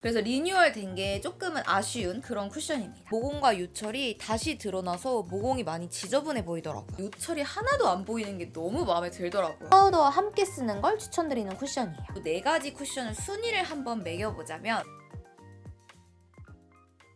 그래서 리뉴얼 된 게 조금은 아쉬운 그런 쿠션입니다. 모공과 요철이 다시 드러나서 모공이 많이 지저분해 보이더라고요. 요철이 하나도 안 보이는 게 너무 마음에 들더라고요. 파우더와 함께 쓰는 걸 추천드리는 쿠션이에요. 네 가지 쿠션을 순위를 한번 매겨보자면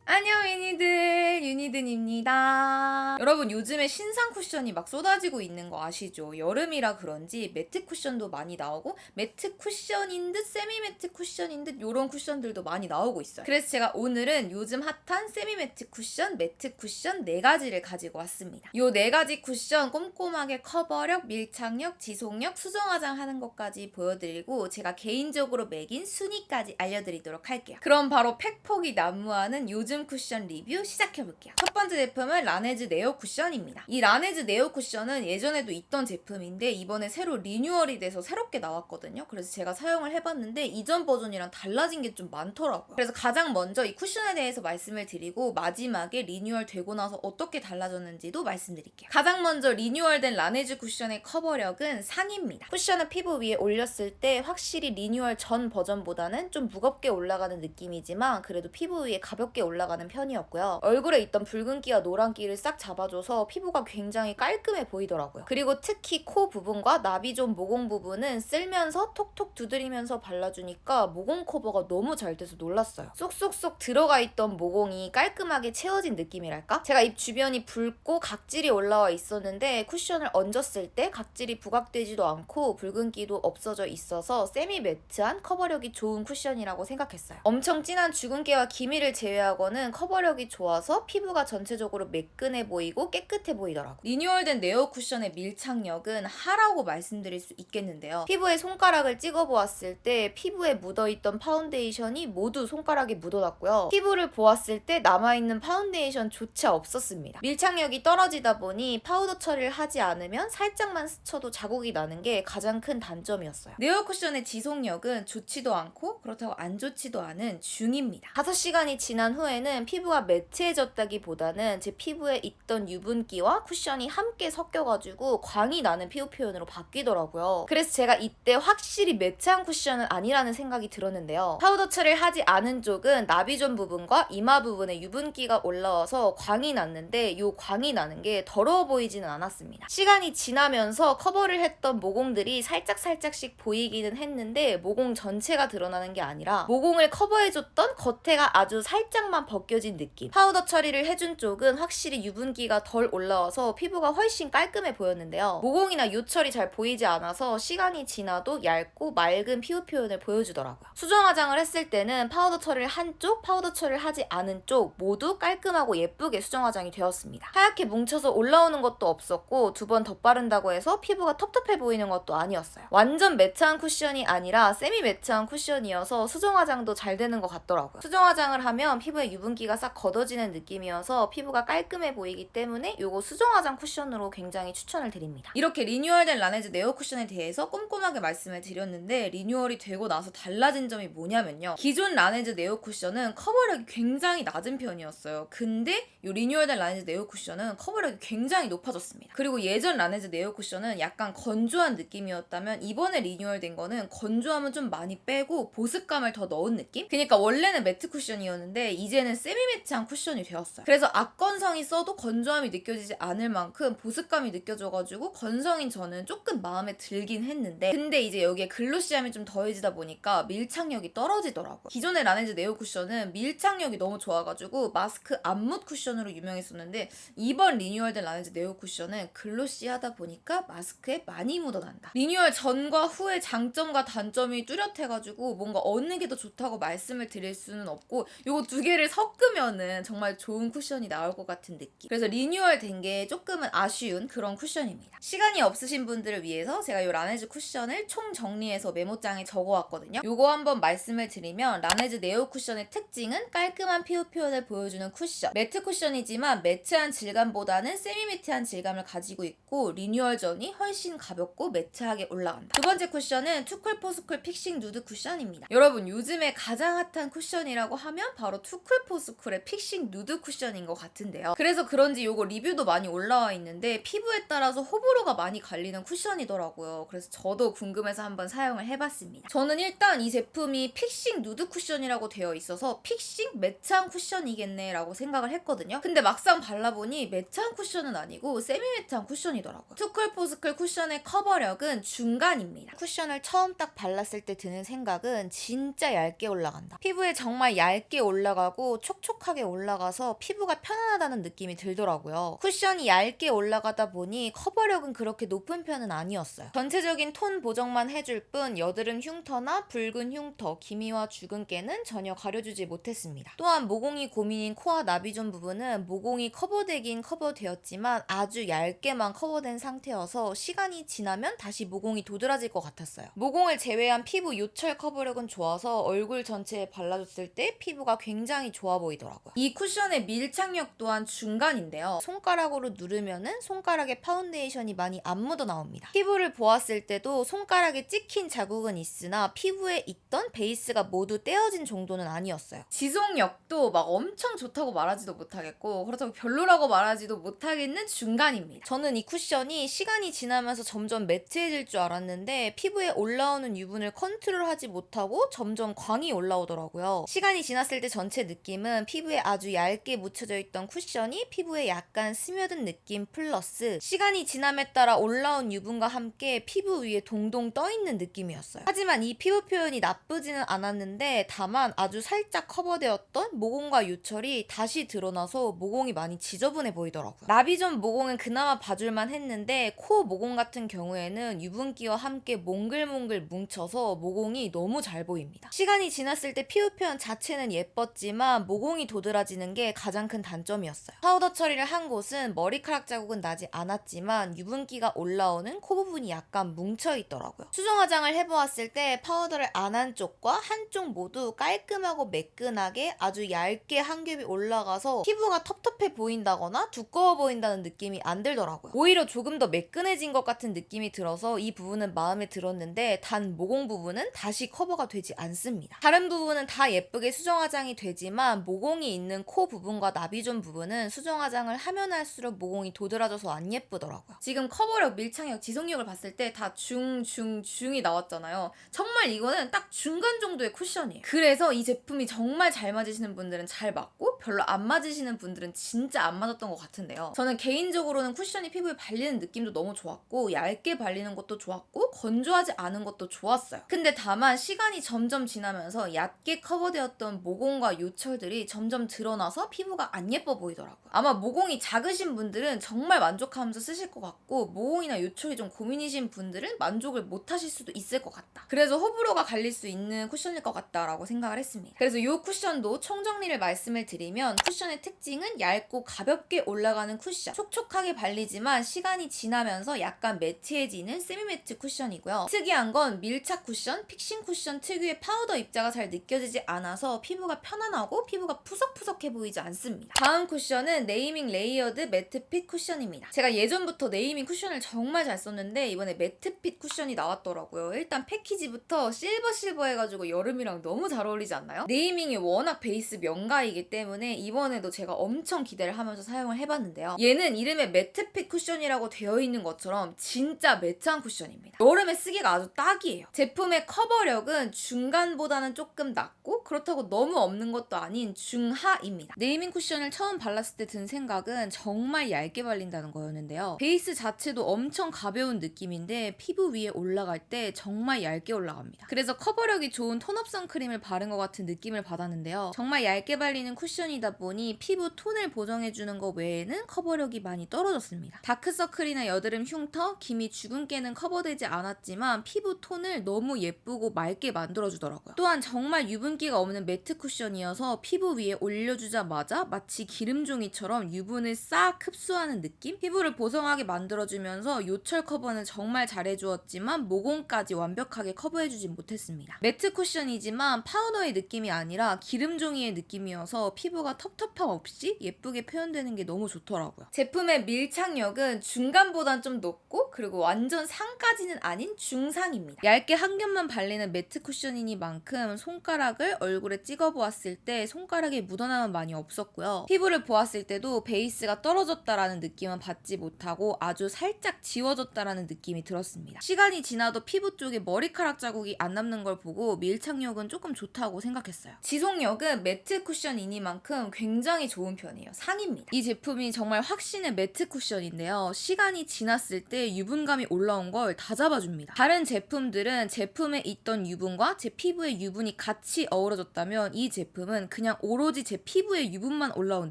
안녕 유니든 유니든입니다. 여러분 요즘에 신상 쿠션이 막 쏟아지고 있는 거 아시죠? 여름이라 그런지 매트 쿠션도 많이 나오고 매트 쿠션인 듯 세미 매트 쿠션인 듯 이런 쿠션들도 많이 나오고 있어요. 그래서 제가 오늘은 요즘 핫한 세미 매트 쿠션, 매트 쿠션 네 가지를 가지고 왔습니다. 요 네 가지 쿠션 꼼꼼하게 커버력, 밀착력, 지속력, 수정 화장 하는 것까지 보여드리고 제가 개인적으로 매긴 순위까지 알려드리도록 할게요. 그럼 바로 팩폭이 난무하는 요즘 쿠션 리뷰 시작해볼게요. 첫 번째 제품은 라네즈 네오 쿠션입니다. 이 라네즈 네오 쿠션은 예전에도 있던 제품인데 이번에 새로 리뉴얼이 돼서 새롭게 나왔거든요. 그래서 제가 사용을 해봤는데 이전 버전이랑 달라진 게 좀 많더라고요. 그래서 가장 먼저 이 쿠션에 대해서 말씀을 드리고 마지막에 리뉴얼 되고 나서 어떻게 달라졌는지도 말씀드릴게요. 가장 먼저 리뉴얼된 라네즈 쿠션의 커버력은 상입니다. 쿠션을 피부 위에 올렸을 때 확실히 리뉴얼 전 버전보다는 좀 무겁게 올라가는 느낌이지만 그래도 피부 위에 가볍게 올라 가는 편이었고요. 얼굴에 있던 붉은기와 노란기를 싹 잡아줘서 피부가 굉장히 깔끔해 보이더라고요. 그리고 특히 코 부분과 나비존 모공 부분은 쓸면서 톡톡 두드리면서 발라주니까 모공 커버가 너무 잘 돼서 놀랐어요. 쏙쏙쏙 들어가 있던 모공이 깔끔하게 채워진 느낌이랄까? 제가 입 주변이 붉고 각질이 올라와 있었는데 쿠션을 얹었을 때 각질이 부각되지도 않고 붉은기도 없어져 있어서 세미 매트한 커버력이 좋은 쿠션이라고 생각했어요. 엄청 진한 주근깨와 기미를 제외하 고는 커버력이 좋아서 피부가 전체적으로 매끈해 보이고 깨끗해 보이더라고요. 리뉴얼된 네오 쿠션의 밀착력은 하라고 말씀드릴 수 있겠는데요. 피부에 손가락을 찍어보았을 때 피부에 묻어있던 파운데이션이 모두 손가락에 묻어났고요. 피부를 보았을 때 남아있는 파운데이션조차 없었습니다. 밀착력이 떨어지다 보니 파우더 처리를 하지 않으면 살짝만 스쳐도 자국이 나는 게 가장 큰 단점이었어요. 네오 쿠션의 지속력은 좋지도 않고 그렇다고 안 좋지도 않은 중입니다. 5시간이 지난 후에는 피부가 매트해졌다기보다는 제 피부에 있던 유분기와 쿠션이 함께 섞여가지고 광이 나는 피부 표현으로 바뀌더라고요. 그래서 제가 이때 확실히 매트한 쿠션은 아니라는 생각이 들었는데요. 파우더 처리를 하지 않은 쪽은 나비존 부분과 이마 부분에 유분기가 올라와서 광이 났는데 이 광이 나는 게 더러워 보이지는 않았습니다. 시간이 지나면서 커버를 했던 모공들이 살짝살짝씩 보이기는 했는데 모공 전체가 드러나는 게 아니라 모공을 커버해줬던 겉에가 아주 살짝만 벗겨진 느낌. 파우더 처리를 해준 쪽은 확실히 유분기가 덜 올라와서 피부가 훨씬 깔끔해 보였는데요. 모공이나 요철이 잘 보이지 않아서 시간이 지나도 얇고 맑은 피부 표현을 보여주더라고요. 수정 화장을 했을 때는 파우더 처리를 한 쪽, 파우더 처리를 하지 않은 쪽 모두 깔끔하고 예쁘게 수정 화장이 되었습니다. 하얗게 뭉쳐서 올라오는 것도 없었고 두 번 덧바른다고 해서 피부가 텁텁해 보이는 것도 아니었어요. 완전 매트한 쿠션이 아니라 세미 매트한 쿠션이어서 수정 화장도 잘 되는 것 같더라고요. 수정 화장을 하면 피부에 유분 기가 싹 걷어지는 느낌이어서 피부가 깔끔해 보이기 때문에 이거 수정 화장 쿠션으로 굉장히 추천을 드립니다. 이렇게 리뉴얼된 라네즈 네오 쿠션에 대해서 꼼꼼하게 말씀을 드렸는데 리뉴얼이 되고 나서 달라진 점이 뭐냐면요. 기존 라네즈 네오 쿠션은 커버력이 굉장히 낮은 편이었어요. 근데 이 리뉴얼된 라네즈 네오 쿠션은 커버력이 굉장히 높아졌습니다. 그리고 예전 라네즈 네오 쿠션은 약간 건조한 느낌이었다면 이번에 리뉴얼된 거는 건조함은 좀 많이 빼고 보습감을 더 넣은 느낌? 그러니까 원래는 매트 쿠션이었는데 이제 는 세미 매트한 쿠션이 되었어요. 그래서 악건성이 써도 건조함이 느껴지지 않을 만큼 보습감이 느껴져가지고 건성인 저는 조금 마음에 들긴 했는데 근데 이제 여기에 글로시함이 좀 더해지다 보니까 밀착력이 떨어지더라고요. 기존의 라네즈 네오 쿠션은 밀착력이 너무 좋아가지고 마스크 안묻 쿠션으로 유명했었는데 이번 리뉴얼된 라네즈 네오 쿠션은 글로시하다 보니까 마스크에 많이 묻어난다. 리뉴얼 전과 후의 장점과 단점이 뚜렷해가지고 뭔가 어느 게 더 좋다고 말씀을 드릴 수는 없고 요거 두 개를 섞으면은 정말 좋은 쿠션이 나올 것 같은 느낌. 그래서 리뉴얼 된 게 조금은 아쉬운 그런 쿠션입니다. 시간이 없으신 분들을 위해서 제가 이 라네즈 쿠션을 총 정리해서 메모장에 적어왔거든요. 요거 한번 말씀을 드리면 라네즈 네오 쿠션의 특징은 깔끔한 피부 표현을 보여주는 쿠션. 매트 쿠션이지만 매트한 질감보다는 세미 매트한 질감을 가지고 있고 리뉴얼 전이 훨씬 가볍고 매트하게 올라간다. 두 번째 쿠션은 투쿨 포스쿨 픽싱 누드 쿠션입니다. 여러분 요즘에 가장 핫한 쿠션이라고 하면 바로 투쿨 투컬포스쿨의 픽싱 누드 쿠션인 것 같은데요. 그래서 그런지 요거 리뷰도 많이 올라와 있는데 피부에 따라서 호불호가 많이 갈리는 쿠션이더라고요. 그래서 저도 궁금해서 한번 사용을 해봤습니다. 저는 일단 이 제품이 픽싱 누드 쿠션이라고 되어 있어서 픽싱 매트한 쿠션이겠네 라고 생각을 했거든요. 근데 막상 발라보니 매트한 쿠션은 아니고 세미 매트한 쿠션이더라고요. 투컬포스쿨 쿠션의 커버력은 중간입니다. 쿠션을 처음 딱 발랐을 때 드는 생각은 진짜 얇게 올라간다. 피부에 정말 얇게 올라가고 촉촉하게 올라가서 피부가 편안하다는 느낌이 들더라고요. 쿠션이 얇게 올라가다 보니 커버력은 그렇게 높은 편은 아니었어요. 전체적인 톤 보정만 해줄 뿐 여드름 흉터나 붉은 흉터, 기미와 주근깨는 전혀 가려주지 못했습니다. 또한 모공이 고민인 코와 나비존 부분은 모공이 커버되긴 커버되었지만 아주 얇게만 커버된 상태여서 시간이 지나면 다시 모공이 도드라질 것 같았어요. 모공을 제외한 피부 요철 커버력은 좋아서 얼굴 전체에 발라줬을 때 피부가 굉장히 좋아 보이더라고요. 이 쿠션의 밀착력 또한 중간인데요. 손가락으로 누르면은 손가락에 파운데이션이 많이 안 묻어 나옵니다. 피부를 보았을 때도 손가락에 찍힌 자국은 있으나 피부에 있던 베이스가 모두 떼어진 정도는 아니었어요. 지속력도 막 엄청 좋다고 말하지도 못하겠고 그렇다고 별로라고 말하지도 못하겠는 중간입니다. 저는 이 쿠션이 시간이 지나면서 점점 매트해질 줄 알았는데 피부에 올라오는 유분을 컨트롤하지 못하고 점점 광이 올라오더라고요. 시간이 지났을 때 전체 느낌 은 피부에 아주 얇게 묻혀져 있던 쿠션이 피부에 약간 스며든 느낌 플러스 시간이 지남에 따라 올라온 유분과 함께 피부 위에 동동 떠 있는 느낌이었어요. 하지만 이 피부 표현이 나쁘지는 않았는데 다만 아주 살짝 커버되었던 모공과 요철이 다시 드러나서 모공이 많이 지저분해 보이더라고요. 나비존 모공은 그나마 봐줄만 했는데 코 모공 같은 경우에는 유분기와 함께 몽글몽글 뭉쳐서 모공이 너무 잘 보입니다. 시간이 지났을 때 피부 표현 자체는 예뻤지만 모공이 도드라지는 게 가장 큰 단점이었어요. 파우더 처리를 한 곳은 머리카락 자국은 나지 않았지만 유분기가 올라오는 코 부분이 약간 뭉쳐 있더라고요. 수정 화장을 해보았을 때 파우더를 안 한 쪽과 한쪽 모두 깔끔하고 매끈하게 아주 얇게 한 겹이 올라가서 피부가 텁텁해 보인다거나 두꺼워 보인다는 느낌이 안 들더라고요. 오히려 조금 더 매끈해진 것 같은 느낌이 들어서 이 부분은 마음에 들었는데 단 모공 부분은 다시 커버가 되지 않습니다. 다른 부분은 다 예쁘게 수정 화장이 되지만 모공이 있는 코 부분과 나비존 부분은 수정 화장을 하면 할수록 모공이 도드라져서 안 예쁘더라고요. 지금 커버력, 밀착력, 지속력을 봤을 때 다 중, 중, 중이 나왔잖아요. 정말 이거는 딱 중간 정도의 쿠션이에요. 그래서 이 제품이 정말 잘 맞으시는 분들은 잘 맞고 별로 안 맞으시는 분들은 진짜 안 맞았던 것 같은데요. 저는 개인적으로는 쿠션이 피부에 발리는 느낌도 너무 좋았고 얇게 발리는 것도 좋았고 건조하지 않은 것도 좋았어요. 근데 다만 시간이 점점 지나면서 얕게 커버되었던 모공과 요철들 이 점점 드러나서 피부가 안 예뻐 보이더라고요. 아마 모공이 작으신 분들은 정말 만족하면서 쓰실 것 같고 모공이나 요철이 좀 고민이신 분들은 만족을 못 하실 수도 있을 것 같다. 그래서 호불호가 갈릴 수 있는 쿠션일 것 같다라고 생각을 했습니다. 그래서 이 쿠션도 총정리를 말씀을 드리면 쿠션의 특징은 얇고 가볍게 올라가는 쿠션. 촉촉하게 발리지만 시간이 지나면서 약간 매트해지는 세미매트 쿠션이고요. 특이한 건 밀착 쿠션, 픽싱 쿠션 특유의 파우더 입자가 잘 느껴지지 않아서 피부가 편안 하고 피부가 푸석푸석해 보이지 않습니다. 다음 쿠션은 네이밍 레이어드 매트핏 쿠션입니다. 제가 예전부터 네이밍 쿠션을 정말 잘 썼는데 이번에 매트핏 쿠션이 나왔더라고요. 일단 패키지부터 실버 실버 해가지고 여름이랑 너무 잘 어울리지 않나요? 네이밍이 워낙 베이스 명가이기 때문에 이번에도 제가 엄청 기대를 하면서 사용을 해봤는데요. 얘는 이름에 매트핏 쿠션이라고 되어 있는 것처럼 진짜 매트한 쿠션입니다. 여름에 쓰기가 아주 딱이에요. 제품의 커버력은 중간보다는 조금 낮고 그렇다고 너무 없는 것도 아닌 중하입니다. 네이밍 쿠션을 처음 발랐을 때 든 생각은 정말 얇게 발린다는 거였는데요. 베이스 자체도 엄청 가벼운 느낌인데 피부 위에 올라갈 때 정말 얇게 올라갑니다. 그래서 커버력이 좋은 톤업 선크림을 바른 것 같은 느낌을 받았는데요. 정말 얇게 발리는 쿠션이다 보니 피부 톤을 보정해주는 것 외에는 커버력이 많이 떨어졌습니다. 다크서클이나 여드름 흉터, 기미 주근깨는 커버되지 않았지만 피부 톤을 너무 예쁘고 맑게 만들어주더라고요. 또한 정말 유분기가 없는 매트 쿠션이어서 피부 위에 올려주자마자 마치 기름종이처럼 유분을 싹 흡수하는 느낌? 피부를 보송하게 만들어주면서 요철 커버는 정말 잘해주었지만 모공까지 완벽하게 커버해주지 못했습니다. 매트 쿠션이지만 파우더의 느낌이 아니라 기름종이의 느낌이어서 피부가 텁텁함 없이 예쁘게 표현되는 게 너무 좋더라고요. 제품의 밀착력은 중간보단 좀 높고 그리고 완전 상까지는 아닌 중상입니다. 얇게 한 겹만 발리는 매트 쿠션이니만큼 손가락을 얼굴에 찍어 보았을 때 손가락에 묻어남은 많이 없었고요. 피부를 보았을 때도 베이스가 떨어졌다라는 느낌은 받지 못하고 아주 살짝 지워졌다라는 느낌이 들었습니다. 시간이 지나도 피부 쪽에 머리카락 자국이 안 남는 걸 보고 밀착력은 조금 좋다고 생각했어요. 지속력은 매트 쿠션 이니만큼 굉장히 좋은 편이에요. 상입니다. 이 제품이 정말 확신의 매트 쿠션인데요. 시간이 지났을 때 유분감이 올라온 걸 다 잡아줍니다. 다른 제품들은 제품에 있던 유분과 제 피부의 유분이 같이 어우러졌다면 이 제품은 그냥 오로지 제 피부에 유분만 올라온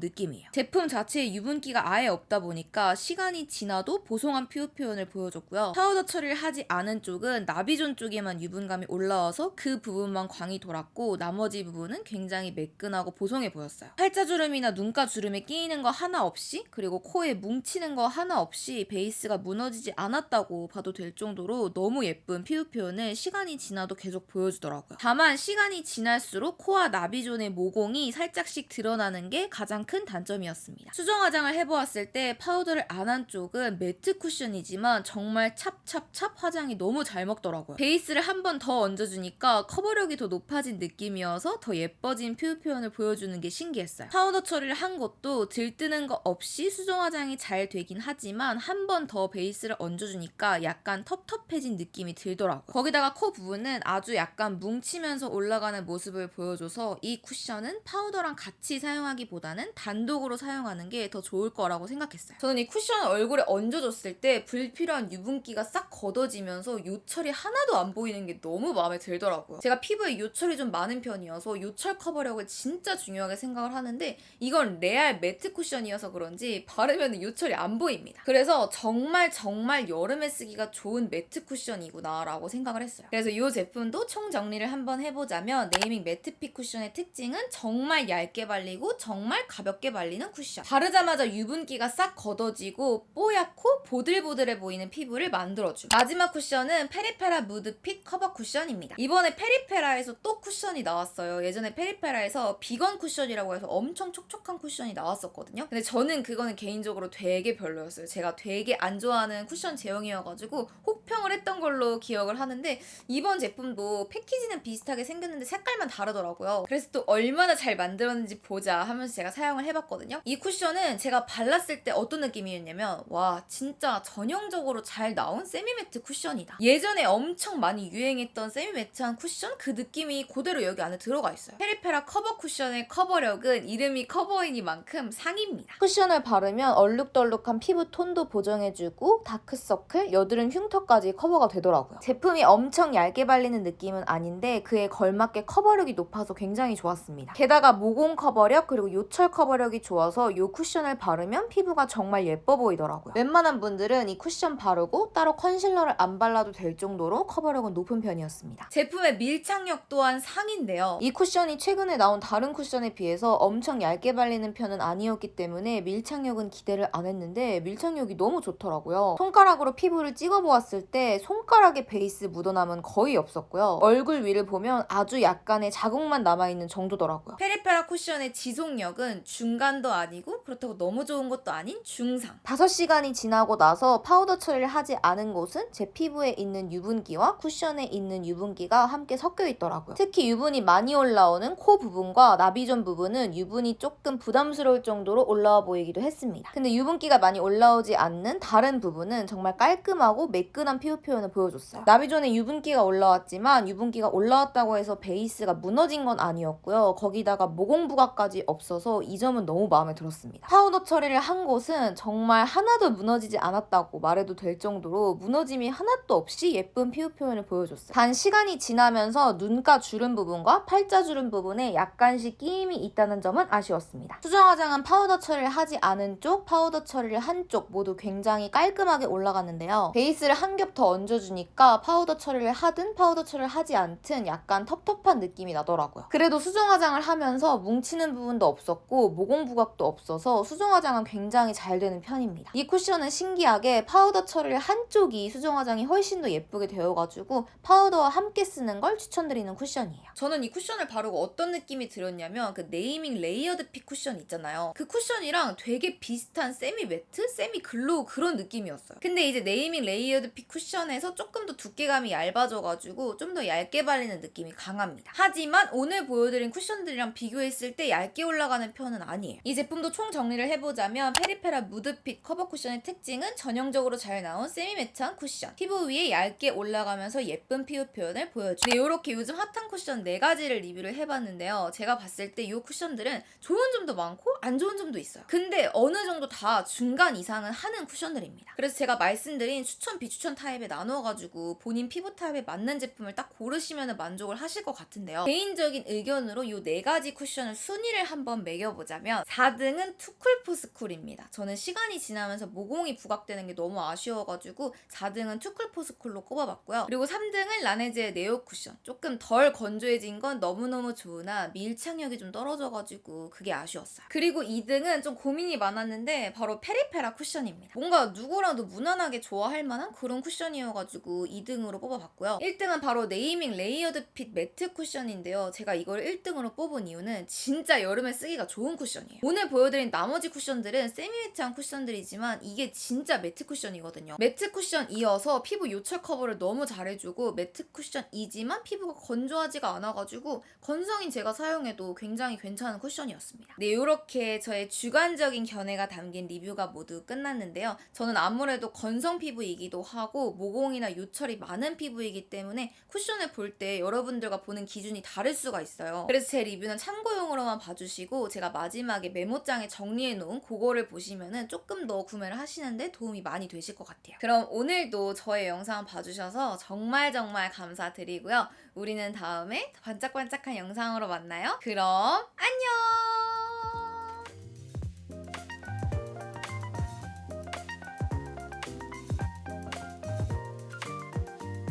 느낌이에요. 제품 자체에 유분기가 아예 없다 보니까 시간이 지나도 보송한 피부 표현을 보여줬고요. 파우더 처리를 하지 않은 쪽은 나비존 쪽에만 유분감이 올라와서 그 부분만 광이 돌았고 나머지 부분은 굉장히 매끈하고 보송해 보였어요. 팔자주름이나 눈가 주름에 끼이는 거 하나 없이 그리고 코에 뭉치는 거 하나 없이 베이스가 무너지지 않았다고 봐도 될 정도로 너무 예쁜 피부 표현을 시간이 지나도 계속 보여주더라고요. 다만 시간이 지날수록 코와 나비존의 모공 이 살짝씩 드러나는 게 가장 큰 단점이었습니다. 수정 화장을 해보았을 때 파우더를 안 한 쪽은 매트 쿠션이지만 정말 찹찹찹 화장이 너무 잘 먹더라고요. 베이스를 한 번 더 얹어주니까 커버력이 더 높아진 느낌이어서 더 예뻐진 피부 표현을 보여주는 게 신기했어요. 파우더 처리를 한 것도 들뜨는 거 없이 수정 화장이 잘 되긴 하지만 한 번 더 베이스를 얹어주니까 약간 텁텁해진 느낌이 들더라고요. 거기다가 코 부분은 아주 약간 뭉치면서 올라가는 모습을 보여줘서 이 쿠션은 파우더랑 같이 사용하기보다는 단독으로 사용하는 게 더 좋을 거라고 생각했어요. 저는 이 쿠션을 얼굴에 얹어줬을 때 불필요한 유분기가 싹 걷어지면서 요철이 하나도 안 보이는 게 너무 마음에 들더라고요. 제가 피부에 요철이 좀 많은 편이어서 요철 커버력을 진짜 중요하게 생각을 하는데 이건 레알 매트 쿠션이어서 그런지 바르면 요철이 안 보입니다. 그래서 정말 정말 여름에 쓰기가 좋은 매트 쿠션이구나라고 생각을 했어요. 그래서 이 제품도 총 정리를 한번 해보자면 네이밍 매트픽 쿠션의 특징은 정말 얇게 발리고 정말 가볍게 발리는 쿠션. 바르자마자 유분기가 싹 걷어지고 뽀얗고 보들보들해 보이는 피부를 만들어줌. 마지막 쿠션은 페리페라 무드핏 커버 쿠션입니다. 이번에 페리페라에서 또 쿠션이 나왔어요. 예전에 페리페라에서 비건 쿠션이라고 해서 엄청 촉촉한 쿠션이 나왔었거든요. 근데 저는 그거는 개인적으로 되게 별로였어요. 제가 되게 안 좋아하는 쿠션 제형이어가지고 혹평을 했던 걸로 기억을 하는데 이번 제품도 패키지는 비슷하게 생겼는데 색깔만 다르더라고요. 그래서 또 얼마 나 잘 만들었는지 보자 하면서 제가 사용을 해봤거든요. 이 쿠션은 제가 발랐을 때 어떤 느낌이었냐면 와 진짜 전형적으로 잘 나온 세미매트 쿠션이다. 예전에 엄청 많이 유행했던 세미매트한 쿠션 그 느낌이 그대로 여기 안에 들어가 있어요. 페리페라 커버 쿠션의 커버력은 이름이 커버이니만큼 상입니다. 쿠션을 바르면 얼룩덜룩한 피부 톤도 보정해주고 다크서클, 여드름 흉터까지 커버가 되더라고요. 제품이 엄청 얇게 발리는 느낌은 아닌데 그에 걸맞게 커버력이 높아서 굉장히 좋았습니다. 게다가 모공 커버력 그리고 요철 커버력이 좋아서 이 쿠션을 바르면 피부가 정말 예뻐 보이더라고요. 웬만한 분들은 이 쿠션 바르고 따로 컨실러를 안 발라도 될 정도로 커버력은 높은 편이었습니다. 제품의 밀착력 또한 상인데요. 이 쿠션이 최근에 나온 다른 쿠션에 비해서 엄청 얇게 발리는 편은 아니었기 때문에 밀착력은 기대를 안 했는데 밀착력이 너무 좋더라고요. 손가락으로 피부를 찍어보았을 때 손가락에 베이스 묻어남은 거의 없었고요. 얼굴 위를 보면 아주 약간의 자국만 남아있는 정도더라고요. 페리페라 쿠션의 지속력은 중간도 아니고 그렇다고 너무 좋은 것도 아닌 중상. 5시간이 지나고 나서 파우더 처리를 하지 않은 곳은 제 피부에 있는 유분기와 쿠션에 있는 유분기가 함께 섞여 있더라고요. 특히 유분이 많이 올라오는 코 부분과 나비존 부분은 유분이 조금 부담스러울 정도로 올라와 보이기도 했습니다. 근데 유분기가 많이 올라오지 않는 다른 부분은 정말 깔끔하고 매끈한 피부 표현을 보여줬어요. 나비존에 유분기가 올라왔지만 유분기가 올라왔다고 해서 베이스가 무너진 건 아니었고요. 거기 다가 모공 부각까지 없어서 이 점은 너무 마음에 들었습니다. 파우더 처리를 한 곳은 정말 하나도 무너지지 않았다고 말해도 될 정도로 무너짐이 하나도 없이 예쁜 피부 표현을 보여줬어요. 단 시간이 지나면서 눈가 주름 부분과 팔자 주름 부분에 약간씩 끼임이 있다는 점은 아쉬웠습니다. 수정 화장은 파우더 처리를 하지 않은 쪽, 파우더 처리를 한 쪽 모두 굉장히 깔끔하게 올라갔는데요. 베이스를 한 겹 더 얹어주니까 파우더 처리를 하든 파우더 처리를 하지 않든 약간 텁텁한 느낌이 나더라고요. 그래도 수정 화장을 하면서 뭉치는 부분도 없었고 모공 부각도 없어서 수정 화장은 굉장히 잘 되는 편입니다. 이 쿠션은 신기하게 파우더 처리를 한쪽이 수정 화장이 훨씬 더 예쁘게 되어가지고 파우더와 함께 쓰는 걸 추천드리는 쿠션이에요. 저는 이 쿠션을 바르고 어떤 느낌이 들었냐면 그 네이밍 레이어드 픽 쿠션 있잖아요. 그 쿠션이랑 되게 비슷한 세미 매트, 세미 글로우 그런 느낌이었어요. 근데 이제 네이밍 레이어드 픽 쿠션에서 조금 더 두께감이 얇아져가지고 좀 더 얇게 발리는 느낌이 강합니다. 하지만 오늘 보여드린 쿠션들이 쿠션들이랑 비교했을 때 얇게 올라가는 편은 아니에요. 이 제품도 총 정리를 해보자면 페리페라 무드핏 커버 쿠션의 특징은 전형적으로 잘 나온 세미 매트한 쿠션. 피부 위에 얇게 올라가면서 예쁜 피부 표현을 보여줘요. 네, 이렇게 요즘 핫한 쿠션 4가지를 리뷰를 해봤는데요. 제가 봤을 때 이 쿠션들은 좋은 점도 많고 안 좋은 점도 있어요. 근데 어느 정도 다 중간 이상은 하는 쿠션들입니다. 그래서 제가 말씀드린 추천 비추천 타입에 나누어가지고 본인 피부 타입에 맞는 제품을 딱 고르시면 만족을 하실 것 같은데요. 개인적인 의견으로 이 네 가지 쿠션을 순위를 한번 매겨보자면 4등은 투쿨포스쿨입니다. 저는 시간이 지나면서 모공이 부각되는 게 너무 아쉬워가지고 4등은 투쿨포스쿨로 꼽아봤고요. 그리고 3등은 라네즈의 네오 쿠션. 조금 덜 건조해진 건 너무너무 좋으나 밀착력이 좀 떨어져가지고 그게 아쉬웠어요. 그리고 2등은 좀 고민이 많았는데 바로 페리페라 쿠션입니다. 뭔가 누구라도 무난하게 좋아할 만한 그런 쿠션이어가지고 2등으로 뽑아봤고요. 1등은 바로 네이밍 레이어드 핏 매트 쿠션인데요. 제가 이걸 1등으로 뽑은 이유는 진짜 여름에 쓰기가 좋은 쿠션이에요. 오늘 보여드린 나머지 쿠션들은 세미매트한 쿠션들이지만 이게 진짜 매트 쿠션이거든요. 매트 쿠션 이어서 피부 요철 커버를 너무 잘해주고 매트 쿠션이지만 피부가 건조하지가 않아가지고 건성인 제가 사용해도 굉장히 괜찮은 쿠션이었습니다. 네, 이렇게 저의 주관적인 견해가 담긴 리뷰가 모두 끝났는데요. 저는 아무래도 건성 피부이기도 하고 모공이나 요철이 많은 피부이기 때문에 쿠션을 볼 때 여러분들과 보는 기준이 다를 수가 있어요. 그래서 제 리뷰는 참고용으로만 봐주시고 제가 마지막에 메모장에 정리해 놓은 그거를 보시면은 조금 더 구매를 하시는데 도움이 많이 되실 것 같아요. 그럼 오늘도 저의 영상 봐주셔서 정말 정말 감사드리고요. 우리는 다음에 반짝반짝한 영상으로 만나요. 그럼 안녕!